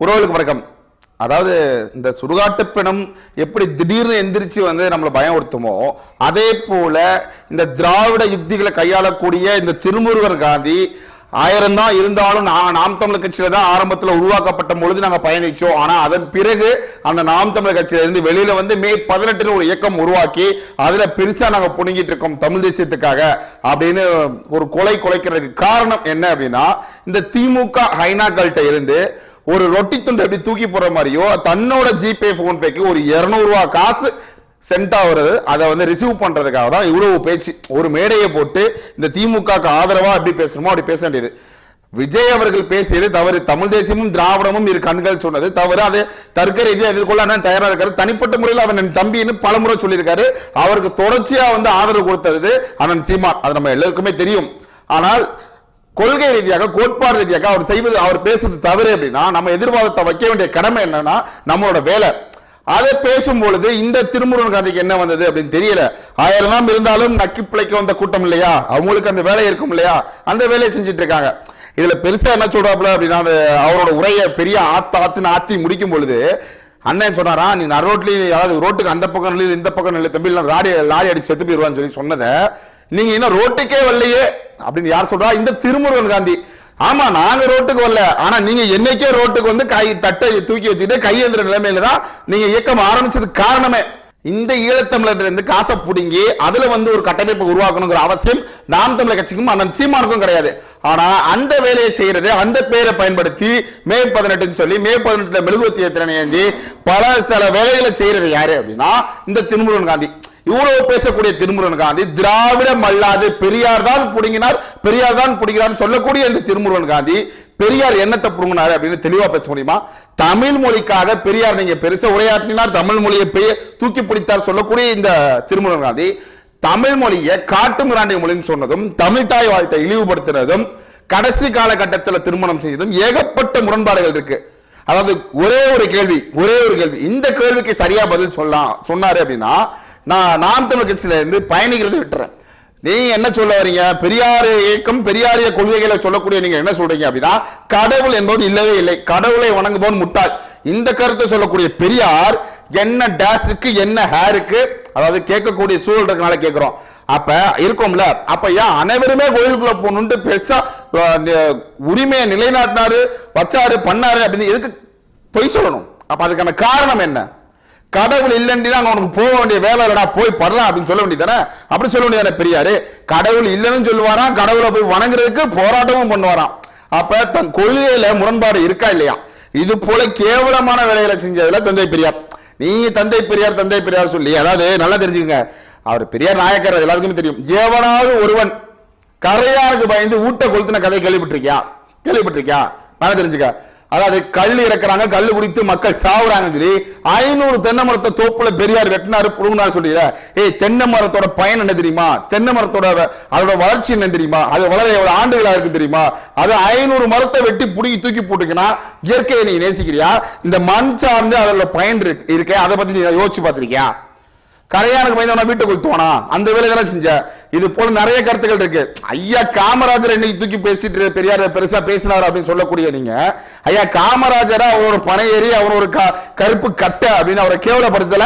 உறவுகளுக்கு வணக்கம். அதாவது இந்த சுடுகாட்டு பிணம் எப்படி திடீர்னு எந்திரிச்சு வந்து நம்மளை பயமுறுத்துமோ அதே போல இந்த திராவிட யுக்திகளை கையாளக்கூடிய இந்த திருமுருகன் காந்தி ஆயிரம் தான் இருந்தாலும் நான் நாம் தமிழர் கட்சியில தான் ஆரம்பத்தில் உருவாக்கப்பட்ட பொழுது நாங்கள் பயணிச்சோம். ஆனால் அதன் பிறகு அந்த நாம் தமிழர் கட்சியிலிருந்து வெளியில வந்து மே பதினெட்டுல ஒரு இயக்கம் உருவாக்கி அதில் பெருசாக நாங்கள் புடுங்கிட்டு இருக்கோம் தமிழ் தேசியத்துக்காக அப்படின்னு ஒரு கொலை குலைக்கிறதுக்கு காரணம் என்ன அப்படின்னா இந்த திமுக ஹைனாக்கள்கிட்ட இருந்து ஒரு ரொட்டி துண்டு எப்படி தூக்கி போற மாதிரியோ தன்னோட ஜிபே போன் பேக்கு ஒரு இரநூறுவா காசு சென்ட் ஆகுறது அதை வந்து ரிசீவ் பண்றதுக்காக தான் இவ்வளவு பேச்சு. ஒரு மேடையை போட்டு இந்த திமுகக்கு ஆதரவா எப்படி பேசணுமோ அப்படி பேச வேண்டியது. விஜய் அவர்கள் பேசியது தவறு. தமிழ் தேசியமும் திராவிடமும் இரு கண்கள் சொன்னது தவறு. அது தர்க்க ரீதியாக எதிர்கொள்ள அண்ணன் தயாரா இருக்காரு. தனிப்பட்ட முறையில் அவன் என் தம்பின்னு பலமுறை சொல்லியிருக்காரு. அவருக்கு தொடர்ச்சியா வந்து ஆதரவு கொடுத்தது அண்ணன் சீமான். அது நம்ம எல்லாருக்குமே தெரியும். ஆனால் கொள்கை ரீதியாக கோட்பாடு ரீதியாக அவர் செய்வது அவர் பேசுறது தவறு அப்படின்னா நம்ம எதிர்வாதத்தை வைக்க வேண்டிய கடமை என்னன்னா நம்மளோட வேலை. அதை பேசும் பொழுது இந்த திருமுருகன் காந்திக்கு என்ன வந்தது அப்படின்னு தெரியல. ஆயிரம் தான் இருந்தாலும் நக்கி பிழைக்க வந்த கூட்டம் இல்லையா? அவங்களுக்கு அந்த வேலை இருக்கும் இல்லையா? அந்த வேலையை செஞ்சுட்டு இருக்காங்க. இதுல பெருசா என்ன சொல்றாப்புல அப்படின்னா அந்த அவரோட உரையை பெரிய ஆத்து ஆத்துன்னு ஆத்தி முடிக்கும் பொழுது அண்ணன் சொன்னாரா நீ நரோட்லயும் அதாவது ரோட்டுக்கு அந்த பக்கம் நிலையில் இந்த பக்கம் நிலையில் தம்பி இல்ல லாரி லாரி அடிச்சு செத்து போயிருவான்னு சொல்லி சொன்னதை நீங்க இன்னும் ரோட்டுக்கே வரலையே அப்படின்னு யார் சொல்றா? இந்த திருமுருகன் காந்தி. ஆமா நாங்க ரோட்டுக்கு வரல. ஆனா நீங்க என்னைக்கே ரோட்டுக்கு வந்து கை தட்டை தூக்கி வச்சுட்டு கையேந்திர நிலைமையில தான் நீங்க இயக்கம் ஆரம்பிச்சதுக்கு காரணமே. இந்த ஈழத்தமிழர் இருந்து காசை பிடுங்கி அதுல வந்து ஒரு கட்டமைப்பை உருவாக்கணுங்கிற அவசியம் நாம் தமிழர் கட்சிக்கும் அண்ணன் சீமானுக்கும் கிடையாது. ஆனா அந்த வேலையை செய்யறது அந்த பேரை பயன்படுத்தி மே பதினெட்டுன்னு சொல்லி மே பதினெட்டுல மெழுகுவத்திய திறனை ஏந்தி பல சில வேலைகளை செய்யறது யாரு அப்படின்னா இந்த திருமுருகன் காந்தி. இவ்வளவு பேசக்கூடிய திருமுருகன் காந்தி திராவிடம் அல்லாது பெரியார் தான் புடுங்கினார் பெரியார் தான் புடுங்கினார் சொல்லக்கூடிய இந்த திருமுருகன் காந்தி பெரியார் என்னத்தை புடுங்கினார் அப்படின்னு தெளிவா பேச முடியுமா? தமிழ் மொழிக்காக பெரியார் நீங்க பெருசா உரையாற்றினார் தமிழ் மொழியை பெரிய தூக்கி பிடித்தார் சொல்லக்கூடிய இந்த திருமுருகன் காந்தி தமிழ் மொழியை காட்டு மிராண்டி மொழின்னு சொன்னதும் தமிழ் தாய் வாழ்த்தை இழிவுபடுத்தினதும் கடைசி காலகட்டத்தில் திருமணம் செய்ததும் ஏகப்பட்ட முரண்பாடுகள் இருக்கு. அதாவது ஒரே ஒரு கேள்வி ஒரே ஒரு கேள்வி இந்த கேள்விக்கு சரியா பதில் சொல்லலாம் சொன்னாரு அப்படின்னா நான் நாம் தமிழ் கட்சியில இருந்து பயணிக்கிறதை விட்டுறேன். நீங்க என்ன சொல்ல வரீங்க? பெரியார் இயக்கம் பெரியாரிய கொள்கைகளை சொல்லக்கூடிய நீங்க என்ன சொல்றீங்க அப்படின்னா கடவுள் என்பது இல்லவே இல்லை. கடவுளை வணங்குபவன் முட்டாள். இந்த கருத்தை சொல்லக்கூடிய பெரியார் என்ன டேஸுக்கு என்ன ஹேருக்கு அதாவது கேட்கக்கூடிய சூழல் இருக்கனால கேட்கிறோம். அப்ப இருக்கும்ல? அப்ப ஏன் அனைவருமே கோயிலுக்குள்ள போகணும்னு பெருசா உரிமையை நிலைநாட்டினாரு வச்சாரு பண்ணாரு அப்படின்னு எதுக்கு பொய் சொல்லணும்? அப்ப அதுக்கான காரணம் என்ன? கடவுள் இல்லைன்னு தான் உனக்கு போக வேண்டிய வேலை இல்லடா போய் படலாம் அப்படின்னு சொல்ல வேண்டியதானே அப்படி சொல்ல வேண்டியதானே பெரியாரு? கடவுள் இல்லைன்னு சொல்லுவாராம் கடவுளை போய் வணங்குறதுக்கு போராட்டமும் பண்ணுவாராம். அப்ப தன் கொள்கையில முரண்பாடு இருக்கா இல்லையா? இது போல கேவலமான வேலைகளை செஞ்சதுல தந்தை பெரியார். நீங்க தந்தை பெரியார் தந்தை பெரியார் சொல்லி அதாவது நல்லா தெரிஞ்சுக்கங்க. அவர் பெரியார் நாயக்கர் எல்லாத்துக்குமே தெரியும். எவனாவது ஒருவன் கரையாருக்கு பயந்து ஊட்ட கொளுத்தின கதை கேள்விப்பட்டிருக்கியா? கேள்விப்பட்டிருக்கியா? நல்லா தெரிஞ்சுக்க. அதாவது கல் இறக்குறாங்க கல் குடித்து மக்கள் சாவுறாங்க சொல்லி ஐநூறு தென்னை மரத்தை தோப்புல பெரியார் வெட்டினாரு புடுங்கினாரு சொல்லிடுற ஏய் தென்னை மரத்தோட பயன் என்ன தெரியுமா? தென்னை மரத்தோட அதோட வளர்ச்சி என்ன தெரியுமா? அது வளர எவ்வளவு ஆண்டுகளா இருக்கு தெரியுமா? அது ஐநூறு மரத்தை வெட்டி புடுங்கி தூக்கி போட்டுக்கினா இயற்கையை நீ நேசிக்கிறியா? இந்த மண் சார்ந்து அதோட பயன் இருக்கு. அதை பத்தி நீ யோசிச்சு பார்த்திருக்கியா? கரையானுக்கு பயந்தவனா வீட்டை கொளுத்துவானா அந்த வேலை தானே செஞ்ச? இது போல நிறைய கருத்துக்கள் இருக்கு. ஐயா காமராஜர் இன்னைக்கு தூக்கி பேசிட்டு பெரியார் பெருசா பேசினார் அப்படின்னு சொல்லக்கூடிய நீங்க ஐயா காமராஜரா அவரோட பனை ஏறி அவர் ஒரு க- கருப்பு கட்டை அப்படின்னு அவரை கேவலப்படுத்தல.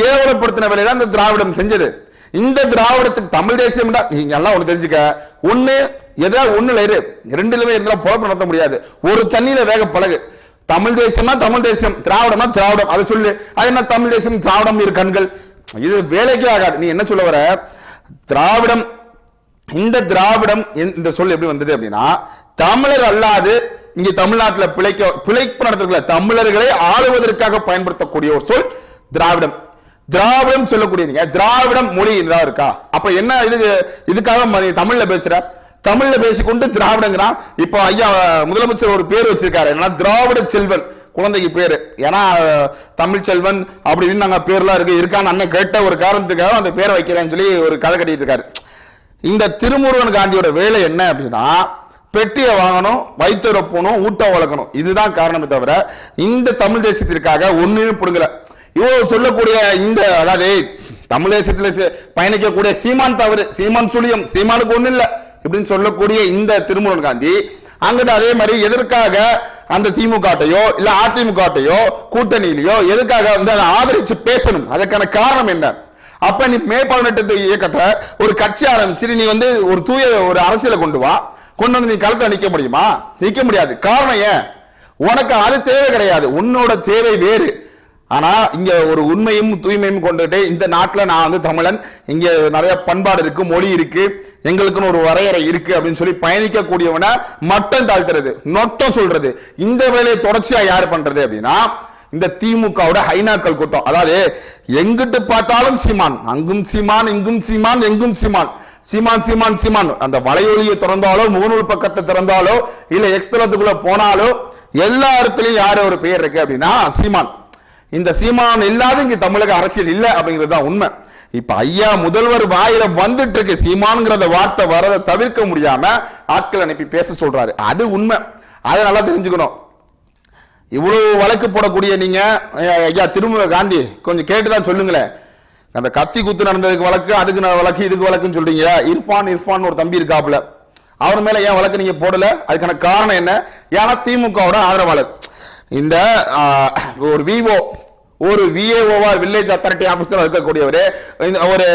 கேவலப்படுத்தின வேலையை தான் இந்த திராவிடம் செஞ்சது. இந்த திராவிடத்துக்கு தமிழ் தேசியம் நீங்க எல்லாம் ஒண்ணு தெரிஞ்சுக்க. ஒண்ணு ஏதாவது ஒண்ணுல இரு ரெண்டுலயுமே இருந்தாலும் பொழப்பு நடத்த முடியாது. ஒரு தண்ணியில வேக பழகு. தமிழ் தேசியம்னா தமிழ் தேசியம் திராவிடம்னா திராவிடம். அதை சொல்லு. அது என்ன தமிழ் தேசியம் திராவிடம் இரு கண்கள். இது வேலைக்கே ஆகாது. நீ என்ன சொல்ல வர? திராவிடம் இந்த திராவிடம் இந்த- இந்த சொல் எப்படி வந்தது அப்படின்னா தமிழர் அல்லாது இங்க தமிழ்நாட்டுல பிழைக்க பிழைப்பு நடத்திருக்கல தமிழர்களை ஆளுவதற்காக பயன்படுத்தக்கூடிய ஒரு சொல் திராவிடம். திராவிடம் சொல்லக்கூடியதுங்க திராவிடம் மொழி இதாக இருக்கா? அப்ப என்ன இதுக்கு இதுக்காக தமிழ்ல பேசுற? தமிழ்ல பேசிக்கொண்டு திராவிடங்கிறான். இப்போ ஐயா முதலமைச்சர் ஒரு பேர் வச்சிருக்காரு. என்னன்னா திராவிட செல்வன். குழந்தைக்கு பேர். ஏன்னா தமிழ்ச்செல்வன் தமிழ் செல்வன் அப்படின்னு நாங்கள் பேர்லாம் இருக்கு. இருக்கான்னு அண்ணன் கேட்ட ஒரு காரணத்துக்காக அந்த பேரை வைக்கிறேன்னு சொல்லி ஒரு கதை கட்டிட்டு இருக்காரு. இந்த திருமுருகன் காந்தியோட வேலை என்ன அப்படின்னா பெட்டியை வாங்கணும் வைத்தியரை போகணும் ஊட்ட வளர்க்கணும். இதுதான் காரணமே தவிர இந்த தமிழ் தேசத்திற்காக ஒன்றும் பிடுங்கல. இவ்வளவு சொல்லக்கூடிய இந்த அதாவது தமிழ் தேசத்தில் பயணிக்கக்கூடிய சீமான் தவறு சீமான் சுழியம் சீமானுக்கு ஒன்றும் இல்லை. இப்படின்னு சொல்லக்கூடிய இந்த திருமுருகன் காந்தி அங்கிட்ட அதே மாதிரி எதற்காக அந்த திமுகட்டையோ இல்ல அதிமுகட்டையோ கூட்டணியிலையோ எதுக்காக வந்து அதை ஆதரிச்சு பேசணும்? அதுக்கான காரணம் என்ன? அப்ப நீ மே பதினெட்டு இயக்கத்தை ஒரு கட்சி ஆரம்பிச்சு நீ வந்து ஒரு தூய ஒரு அரசியலை கொண்டு வா. கொண்டு வந்து நீ களத்தை நிக்க முடியுமா? நிக்க முடியாது. காரணம் ஏன்? உனக்கு அது தேவை கிடையாது. உன்னோட தேவை வேறு. ஆனா இங்க ஒரு உண்மையும் தூய்மையும் கொண்டுட்டு இந்த நாட்டில் நான் வந்து தமிழன். இங்க நிறைய பண்பாடு இருக்கு மொழி இருக்கு. எங்களுக்குன்னு ஒரு வரையறை இருக்கு அப்படின்னு சொல்லி பயணிக்கக்கூடியவன மட்டம் தாழ்த்துறது நொட்டம் சொல்றது. இந்த வேலையை தொடர்ச்சியா யார் பண்றது அப்படின்னா இந்த திமுகவோட ஹைனாக்கள் கூட்டம். அதாவது எங்கிட்டு பார்த்தாலும் சீமான் அங்கும் சீமான் இங்கும் சீமான் எங்கும் சீமான். சீமான் சீமான் சீமான். அந்த வலையொலியை திறந்தாலோ முகநூல் பக்கத்தை திறந்தாலோ இல்ல எக்ஸ்தலத்துக்குள்ள போனாலோ எல்லா இடத்துலயும் யாரு ஒரு பெயர் இருக்கு அப்படின்னா சீமான். இந்த சீமான் இல்லாத இங்க தமிழக அரசியல் இல்லை அப்படிங்கிறது தான் உண்மை. இப்ப ஐயா முதல்வர் வாயில வந்துட்டு இருக்கு சீமான்ங்கிறத வார்த்தை வரதை தவிர்க்க முடியாம ஆட்கள் அனுப்பி பேச சொல்றாரு. அது உண்மை. அதை நல்லா தெரிஞ்சுக்கணும். இவ்வளவு வழக்கு போடக்கூடிய நீங்க ஐயா, திரும்ப காந்தி கொஞ்சம் கேட்டுதான் சொல்லுங்களேன். அந்த கத்தி குத்து நடந்ததுக்கு வழக்கு அதுக்கு வழக்கு இதுக்கு வழக்குன்னு சொல்றீங்க. இர்ஃபான் இர்ஃபான் ஒரு தம்பி இருக்காப்புல. அவர் மேல ஏன் வழக்கு நீங்க போடல? அதுக்கான காரணம் என்ன? ஏன்னா திமுகவோட ஆதரவாளர். இந்த ஒரு விவோ ஒரு விஏஓவா வில்லேஜ் அத்தாரிட்டி ஆஃபீஸராக இருக்கக்கூடியவர் ஒரு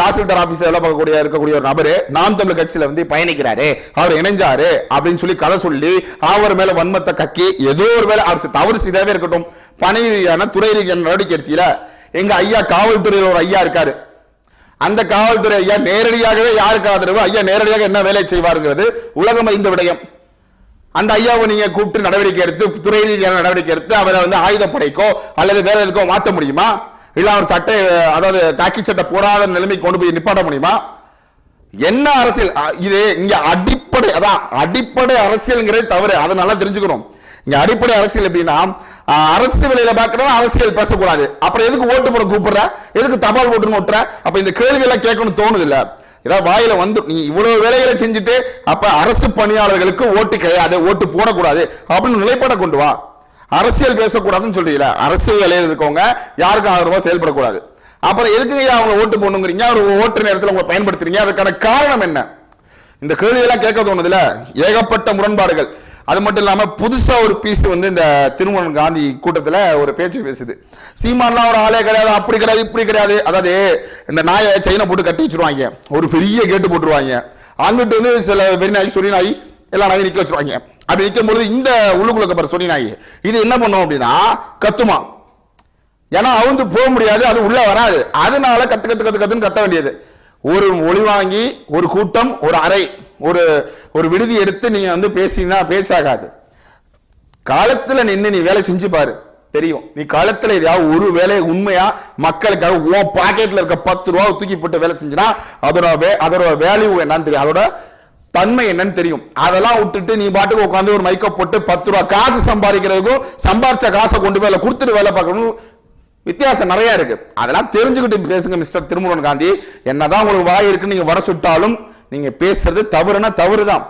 தாசில்தார் ஆஃபீஸர் வேலை பார்க்கக்கூடிய இருக்கக்கூடிய ஒரு நபர் நாம் தமிழ் கட்சியில் வந்து பயணிக்கிறாரு அவர் இணைஞ்சாரு அப்படின்னு சொல்லி கதை சொல்லி அவர் மேல வன்மத்தை கக்கி ஏதோ ஒரு வேலை அவர் தவறு செய்தாவே இருக்கட்டும். பணி ரீதியான துறை ரீதியான நடவடிக்கை எடுத்தீர எங்க ஐயா காவல்துறையில் ஒரு ஐயா இருக்காரு. அந்த காவல்துறை ஐயா நேரடியாகவே யாருக்கு ஆதரவு ஐயா நேரடியாக என்ன வேலை செய்வாருங்கிறது உலகம் அறிந்த விடயம். அந்த ஐயாவை நீங்க கூப்பிட்டு நடவடிக்கை எடுத்து துறை ரீதியான நடவடிக்கை எடுத்து அவரை வந்து ஆயுதப்படைக்கோ அல்லது வேற எதுக்கோ மாத்த முடியுமா? இல்ல அவர் சட்டை அதாவது காக்கி சட்டை போடாத நிலைமைக்கு கொண்டு போய் நிப்பாட்ட முடியுமா? என்ன அரசியல்? இது இங்க அடிப்படை அதான் அடிப்படை அரசியல்ங்கிறது தவறு. அதை நல்லா தெரிஞ்சுக்கணும். இங்க அடிப்படை அரசியல் எப்படின்னா அரசு விலையில பாக்குறவன் அரசியல் பேசக்கூடாது. அப்புறம் எதுக்கு ஓட்டு போட கூப்பிடுற? எதுக்கு தபால் ஓட்டுன்னு ஓட்டுற? அப்ப இந்த கேள்வி எல்லாம் கேட்கணும்னு தோணுது இல்லை. ஏதாவது வாயில வந்து நீ இவ்வளவு வேலைகளை செஞ்சுட்டு அப்ப அரசு பணியாளர்களுக்கு ஓட்டு கிடையாது ஓட்டு போடக்கூடாது அப்படின்னு நிலைப்பாட கொண்டு வா. அரசியல் பேசக்கூடாதுன்னு சொல்றீங்களா? அரசு வேலையில் இருக்கவங்க யாருக்கும் ஆதரவா செயல்படக்கூடாது. அப்புறம் எதுக்கு நீங்க அவங்க ஓட்டு போடணுங்கிறீங்க? ஒரு ஓட்டு நேரத்தில் உங்களை பயன்படுத்துறீங்க? அதுக்கான காரணம் என்ன? இந்த கேள்வியெல்லாம் கேட்க தோணுதுல ஏகப்பட்ட முரண்பாடுகள். அது மட்டும் இல்லாமல் புதுசாக ஒரு பீஸ் வந்து இந்த திருமணன் காந்தி கூட்டத்தில் ஒரு பேச்சு பேசுது. சீமான்லாம் ஒரு ஆளே கிடையாது அப்படி கிடையாது இப்படி கிடையாது. அதாவது இந்த நாயை செயினை போட்டு கட்டி வச்சிருவாங்க. ஒரு பெரிய கேட்டு போட்டுருவாங்க. அங்கிட்டு வந்து சில வெறி நாய் சொல்லி நாய் எல்லா நாயும் நிற்க வச்சுருவாங்க. அப்படி நிற்கும் பொழுது இந்த உள்ளுக்குள்ள பாரு சொல்லி நாய். இது என்ன பண்ணும் அப்படின்னா கத்துமா. ஏன்னா அவுந்து போக முடியாது அது உள்ளே வராது. அதனால கற்று கற்று கற்று கற்றுன்னு கத்த வேண்டியது. ஒரு ஒளி வாங்கி ஒரு கூட்டம் ஒரு அறை. ஒரு ஒரு விடுதி எடுத்து நீங்கள் வந்து பேசினா பேச்சாகாது. காலத்தில் நின்று நீ வேலை செஞ்சு பாரு. தெரியும். நீ காலத்தில் ஏதாவது ஒரு வேலையை உண்மையா மக்களுக்காக உன் பாக்கெட்ல இருக்க பத்து ரூபா தூக்கி போட்டு வேலை செஞ்சுனா அதோட வே- அதோட வேல்யூ என்னன்னு தெரியும். அதோட தன்மை என்னன்னு தெரியும். அதெல்லாம் விட்டுட்டு நீ பாட்டுக்கு உட்காந்து ஒரு மைக்க போட்டு பத்து ரூபா காசு சம்பாதிக்கிறதுக்கும் சம்பாரிச்ச காசை கொண்டு போய் கொடுத்துட்டு வேலை பார்க்கணும் வித்தியாசம் நிறைய இருக்கு. அதெல்லாம் தெரிஞ்சுக்கிட்டு பேசுங்க மிஸ்டர் திருமுருகன் காந்தி. என்னதான் உங்களுக்கு வாய் இருக்குன்னு நீங்க வர சுட்டாலும் நீங்க பேசுறது தவறுனா தவறு தான்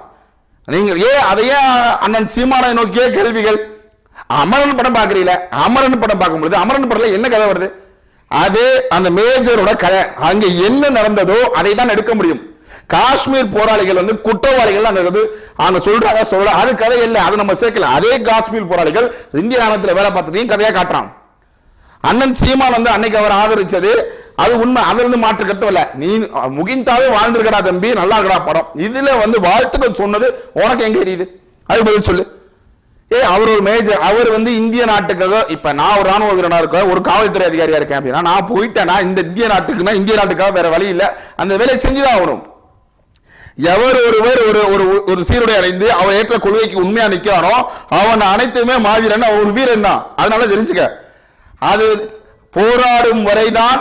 நீங்க ஏன் அதையே அண்ணன் சீமானை நோக்கிய கேள்விகள்? அமரன் படம் பாக்குறீங்களா அமரன் படம் பார்க்கும்பொழுது அமரன் படத்துல என்ன கதை வருது? அது அந்த மேஜரோட கதை. அங்க என்ன நடந்ததோ அதை தான் எடுக்க முடியும். காஷ்மீர் போராளிகள் வந்து குற்றவாளிகள் அங்க வந்து அவங்க சொல்றாங்க சொல்ற அது கதை இல்லை. அது நம்ம சேர்க்கல. அதே காஷ்மீர் போராளிகள் இந்திய ராணுவத்தில் வேலை பார்த்ததையும் கதையா காட்டுறான். அண்ணன் சீமான் வந்து அன்னைக்கு அவர் ஆதரிச்சது. அது உண்மை. அதுல இருந்து மாற்று கட்டவில்ல. நீ முகிந்தாவே வாழ்ந்திருக்கடா தம்பி. நல்லா இருக்கடா படம். இதுல வந்து வாழ்த்துக்கள் சொன்னது உனக்கு எங்க தெரியுது? அது பதில் சொல்லு. ஏ அவர் ஒரு மேஜர் அவர் வந்து இந்திய நாட்டுக்காக இப்ப நான் ஒரு ராணுவ வீரனா இருக்கேன் ஒரு காவல்துறை அதிகாரியா இருக்கேன் அப்படின்னா நான் போயிட்டேன்னா இந்த இந்திய நாட்டுக்குன்னா இந்திய நாட்டுக்காக வேற வழி இல்ல. அந்த வேலையை செஞ்சுதான் ஆகணும். எவர் ஒருவர் ஒரு ஒரு ஒரு சீருடை அடைந்து அவர் ஏற்ற கொள்கைக்கு உண்மையா நிக்கிறானோ அவன் அனைத்துமே மாவீரன் அவன் ஒரு வீரன் தான். அதனால தெரிஞ்சுக்க. அது போராடும் வரைதான்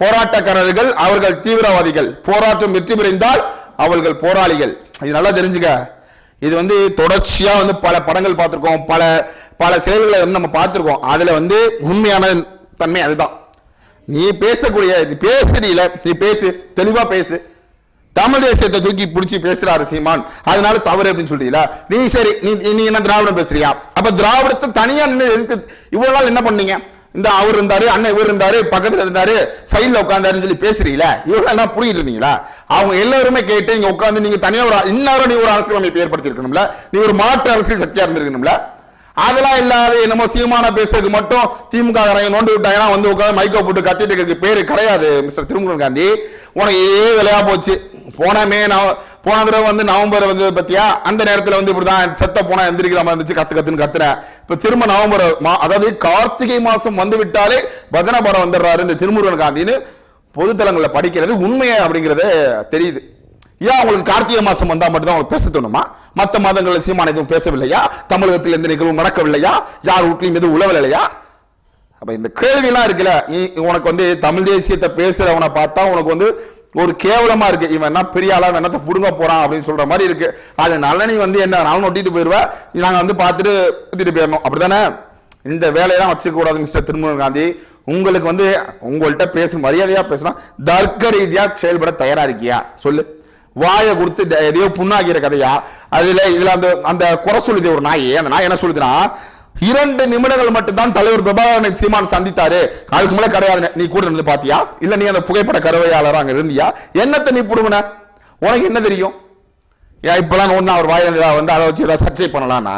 போராட்டக்காரர்கள் அவர்கள் தீவிரவாதிகள். போராட்டம் வெற்றி பெறிந்தால் அவர்கள் போராளிகள். இது நல்லா தெரிஞ்சுக்க. இது வந்து தொடர்ச்சியா வந்து பல படங்கள் பார்த்துருக்கோம். பல பல செயல்களை வந்து நம்ம பார்த்துருக்கோம். அதுல வந்து உண்மையான தன்மை அதுதான். நீ பேசக்கூடிய நீ பேசுறீல நீ பேசு தெளிவா பேசு. தமிழ் தேசியத்தை தூக்கி பிடிச்சி பேசுறாரு சீமான். அதனால தவறு அப்படின்னு சொல்றீங்களா? நீ சரி நீ நீ என்ன திராவிடம் பேசுறியா? அப்ப திராவிடத்தை தனியா நின்று எதிர்த்து இவ்வளவு நாள் என்ன பண்ணீங்க? இந்த அவர் இருந்தாரு அண்ணன் இவர் இருந்தாரு பக்கத்துல இருந்தாரு சைட்ல உட்காந்தாருன்னு சொல்லி பேசுறீங்களா? இவ்வளவு என்ன புரியிட்டு இருந்தீங்களா அவங்க எல்லாருமே கேட்டு இங்க உட்காந்து நீங்க தனியா ஒரு இன்னாரும் நீ ஒரு அரசியல் அமைப்பு ஏற்படுத்தி இருக்கணும்ல நீ ஒரு மாற்று அரசியல் சக்தியா இருந்திருக்கணும்ல? அதெல்லாம் இல்லாத என்னமோ சீமான பேசுறதுக்கு மட்டும் திமுக நோண்டு விட்டாங்கன்னா வந்து உட்காந்து மைக்கோ போட்டு கத்திட்டு இருக்கிறதுக்கு பேரு கிடையாது மிஸ்டர் திருமுருகன் காந்தி. உனக்கு ஏ வேலையா போச்சு. போனமே நான் போன தடவை வந்து நவம்பர் வந்து பத்தியா அந்த நேரத்துல வந்து இப்படிதான் செத்த போனா எந்திரிக்கிற மாதிரி இருந்துச்சு கத்து கத்துன்னு கத்துறேன் இப்ப திரும்ப நவம்பர் மா- அதாவது கார்த்திகை மாசம் வந்து விட்டாலே பஜனை பாடம் வந்துடுறாரு இந்த திருமுருகன் காந்தின்னு பொதுத்தலங்கள்ல படிக்கிறது உண்மையா அப்படிங்கறது தெரியுது. ஏன் உங்களுக்கு கார்த்திகை மாசம் வந்தா மட்டும்தான் உங்களுக்கு பேச தோணுமா? மத்த மாதங்கள்ல சீமான எதுவும் பேசவில்லையா? தமிழகத்தில் எந்த நிகழ்வும் நடக்கவில்லையா? யார் வீட்லயும் எதுவும் உழவலையா? அப்ப இந்த கேள்வியெல்லாம் இருக்குல்ல உனக்கு வந்து தமிழ் தேசியத்தை பேசுறவனை பார்த்தா உனக்கு வந்து ஒரு கேவலமா இருக்கு. இவன் என்ன பெரிய ஆளா என்னத்தை புடுங்க போறான் அப்படின்னு சொல்ற மாதிரி இருக்கு. அதனால நீ வந்து என்ன நானும் ஒட்டிட்டு போயிருவ. நாங்க வந்து பார்த்துட்டு ஊத்திட்டு போயிடணும் அப்படிதானே இந்த வேலையெல்லாம் வச்சுக்க கூடாது மிஸ்டர் திருமூல் காந்தி. உங்களுக்கு வந்து உங்கள்கிட்ட பேசும் மரியாதையா பேசணும் தர்க்க ரீதியா செயல்பட தயாரா இருக்கியா? சொல்லு. வாயை கொடுத்து எதையோ புண்ணாக்கிற கதையா? அதுல இதுல அந்த அந்த குறை சொல்லுது ஒரு நாய். அந்த நாய் என்ன சொல்லுதுன்னா இரண்டு நிமிடங்கள் மட்டும்தான் தலைவர் பிரபாகரனை சீமான் சந்தித்தாரு. அதுக்கு மேல கிடையாது. நீ கூட இருந்து பாத்தியா? இல்ல நீ அந்த புகைப்பட கருவையாளர் அங்க இருந்தியா? என்னத்தை நீ புடுங்கின? உனக்கு என்ன தெரியும்? ஏன் இப்பெல்லாம் ஒண்ணு அவர் வாயில வந்து அதை வச்சு ஏதாவது சர்ச்சை பண்ணலாம்னா?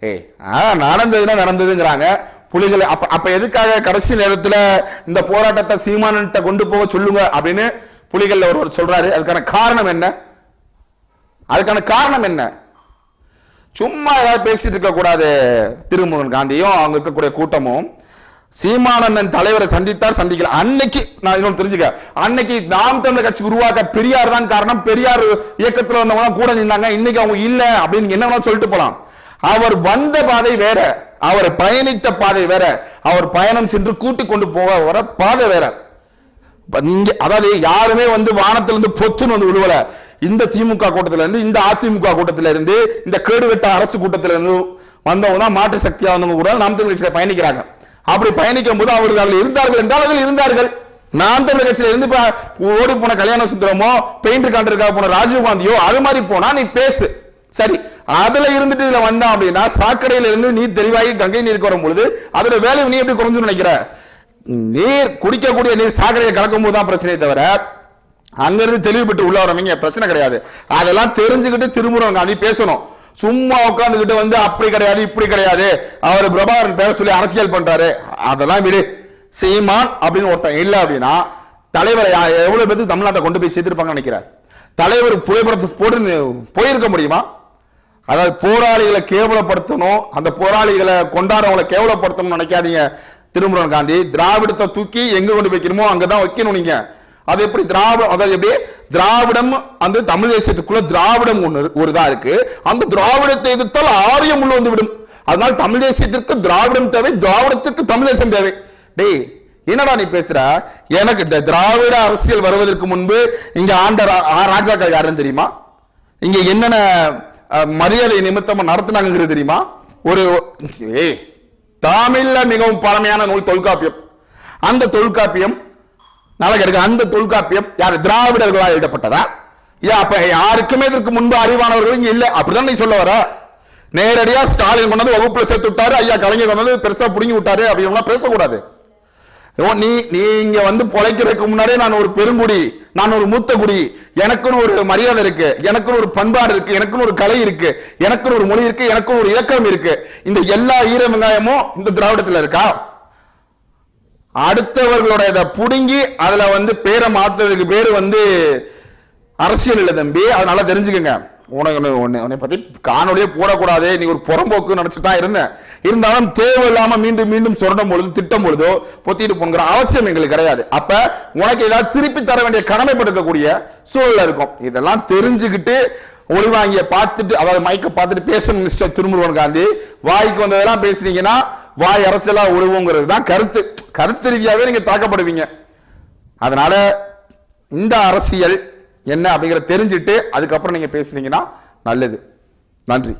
ஏய் ஆ நடந்ததுன்னா நடந்ததுங்கிறாங்க. புலிகளை அப்ப அப்ப எதுக்காக கடைசி நேரத்துல இந்த போராட்டத்தை சீமானன்ட்ட கொண்டு போக சொல்லுங்க அப்படின்னு புலிகள்ல ஒருவர் சொல்றாரு. அதுக்கான காரணம் என்ன? அதுக்கான காரணம் என்ன? சும்மா ஏதாவது பேசிட்டு இருக்க கூடாது திருமுருகன் காந்தியும் அவங்க இருக்கக்கூடிய கூட்டமும். சீமானந்தன் தலைவரை சந்தித்தார் சந்திக்கல. அன்னைக்கு நான் இன்னொன்று தெரிஞ்சுக்க. அன்னைக்கு நாம் தமிழர் கட்சி உருவாக்க பெரியார் தான் காரணம். பெரியார் இயக்கத்துல வந்தவங்க கூட நின்றாங்க இன்னைக்கு அவங்க இல்ல அப்படின்னு என்ன சொல்லிட்டு போலாம். அவர் வந்த பாதை வேற. அவர் பயணித்த பாதை வேற. அவர் பயணம் சென்று கூட்டி கொண்டு போக வர பாதை வேற. இப்ப அதாவது யாருமே வந்து வானத்திலிருந்து பொத்துன்னு வந்து விழுவல. இந்த திமுக கூட்டத்துல இருந்து இந்த அதிமுக கூட்டத்துல இருந்து இந்த கேடுவெட்ட அரசு கூட்டத்துல இருந்து வந்தவங்க தான் மாற்று சக்தியா வந்தவங்க கூட நாம் தமிழ் பயணிக்கிறாங்க. அப்படி பயணிக்கும் போது அவர்கள் அதில் இருந்தார்கள் என்றால் அதில் இருந்தார்கள். நாம் தமிழ் கட்சியில இருந்து ஓடி போன கல்யாண சுந்தரமோ பெயிண்ட் காண்றதுக்காக போன ராஜீவ் காந்தியோ அது மாதிரி போனா நீ பேசு. சரி அதுல இருந்துட்டு இதுல வந்தான் அப்படின்னா சாக்கடையில இருந்து நீ தெளிவாகி கங்கை நீருக்கு வரும் பொழுது அதோட வேலை நீ எப்படி குறைஞ்சு நினைக்கிற? நீர் குடிக்கக்கூடிய நீர் சாக்கடையை கலக்கும் போது தான் பிரச்சனையை தவிர அங்கிருந்து தெளிவுபட்டு உள்ள வரவங்க பிரச்சனை கிடையாது. அதெல்லாம் தெரிஞ்சுக்கிட்டு திருமுருகன் அது பேசணும். சும்மா உட்காந்துக்கிட்டு வந்து அப்படி கிடையாது இப்படி கிடையாது. அவர் பிரபாகரன் பேர சொல்லி அரசியல் பண்றாரு. அதெல்லாம் விடு. சீமான் அப்படின்னு ஒருத்தன் இல்லை அப்படின்னா தலைவரை எவ்வளவு பேருக்கு தமிழ்நாட்டை கொண்டு போய் சேர்த்திருப்பாங்கன்னு நினைக்கிறார். தலைவர் புகைப்படத்தை போட்டு போயிருக்க முடியுமா? அதாவது போராளிகளை கேவலப்படுத்தணும் அந்த போராளிகளை கொண்டாடுறவங்களை கேவலப்படுத்தணும்னு நினைக்காதீங்க. திருமுருகன் காந்தி திராவிடத்தை தூக்கி எங்க கொண்டு வைக்கணுமோ அங்கதான் வைக்கணும் நீங்க. அது எப்படி திராவிடம் அதாவது எப்படி? திராவிடம் அந்த தமிழ் தேசியத்துக்குள்ள திராவிடம் ஒன்று ஒரு இதா இருக்கு. அந்த திராவிடத்தை எதிர்த்தால் ஆரியம் உள்ள வந்து விடும். அதனால தமிழ் தேசியத்திற்கு திராவிடம் தேவை திராவிடத்திற்கு தமிழ் தேசம் தேவை. டேய் என்னடா நீ பேசுற? எனக்கு இந்த திராவிட அரசியல் வருவதற்கு முன்பு இங்க ஆண்ட ரா- ராஜாக்கள் யாருன்னு தெரியுமா? இங்க என்னென்ன மரியாதை நிமித்தமா நடத்தினாங்கிறது தெரியுமா? ஒரு ஏய் தமிழ்ல மிகவும் பழமையான நூல் தொல்காப்பியம். அந்த தொல்காப்பியம் நல்லா கிடைக்கும் அந்த தொல்காப்பியம் யார்? திராவிடர்களால் எழுதப்பட்டதா? ஏன் அப்ப யாருக்குமே இதற்கு முன்பு அறிவானவர்கள் இங்க இல்ல. அப்படிதான் நீ சொல்ல வர. நேரடியா ஸ்டாலின் கொண்டு வந்து வகுப்புல சேர்த்து விட்டாரு ஐயா கலைஞர் கொண்டு வந்து பெருசா புடுங்கி விட்டாரு அப்படின்லாம் பேசக்கூடாது. நீ நீ இங்க வந்து பொழைக்கிறதுக்கு முன்னாடியே நான் ஒரு பெருங்குடி நான் ஒரு மூத்த குடி. எனக்குன்னு ஒரு மரியாதை இருக்கு எனக்குன்னு ஒரு பண்பாடு இருக்கு எனக்குன்னு ஒரு கலை இருக்கு எனக்குன்னு ஒரு மொழி இருக்கு எனக்குன்னு ஒரு இலக்கணம் இருக்கு. இந்த எல்லா ஈர வெங்காயமும் இந்த திராவிடத்துல இருக்கா? அடுத்தவர்களோட இதை புடுங்கி அதுல வந்து பேரை மாத்துறதுக்கு பேர் வந்து அரசியல் இல்லை தம்பி. அதனால தெரிஞ்சுக்கங்க. உனக்கு ஒண்ணு- உன்னை உன்னை பத்தி காணொலியே போடக்கூடாது. நீ ஒரு புறம்போக்கு நினைச்சிட்டு தான் இருந்தேன். இருந்தாலும் தேவையில்லாம மீண்டும் மீண்டும் சொல்லும் பொழுது திட்டம் பொழுதோ பொத்திட்டு போங்கிற அவசியம் எங்களுக்கு கிடையாது. அப்ப உனக்கு ஏதாவது திருப்பி தர வேண்டிய கடமைப்பட்டிருக்கக்கூடிய சூழல இருக்கும். இதெல்லாம் தெரிஞ்சுக்கிட்டு ஒளிவாங்கிய பார்த்துட்டு அதாவது மைக்க பார்த்துட்டு பேசணும் மிஸ்டர் திருமுருகன் காந்தி வாய்க்கு வந்ததெல்லாம் பேசுனீங்கன்னா வாய் அரசியலா ஒழுவுங்கிறது தான் கருத்து. கருத்து ரீதியாகவே நீங்க தாக்கப்படுவீங்க. அதனால இந்த அரசியல் என்ன அப்படிங்கிறத தெரிஞ்சுட்டு அதுக்கப்புறம் நீங்க பேசுனீங்கன்னா நல்லது. நன்றி.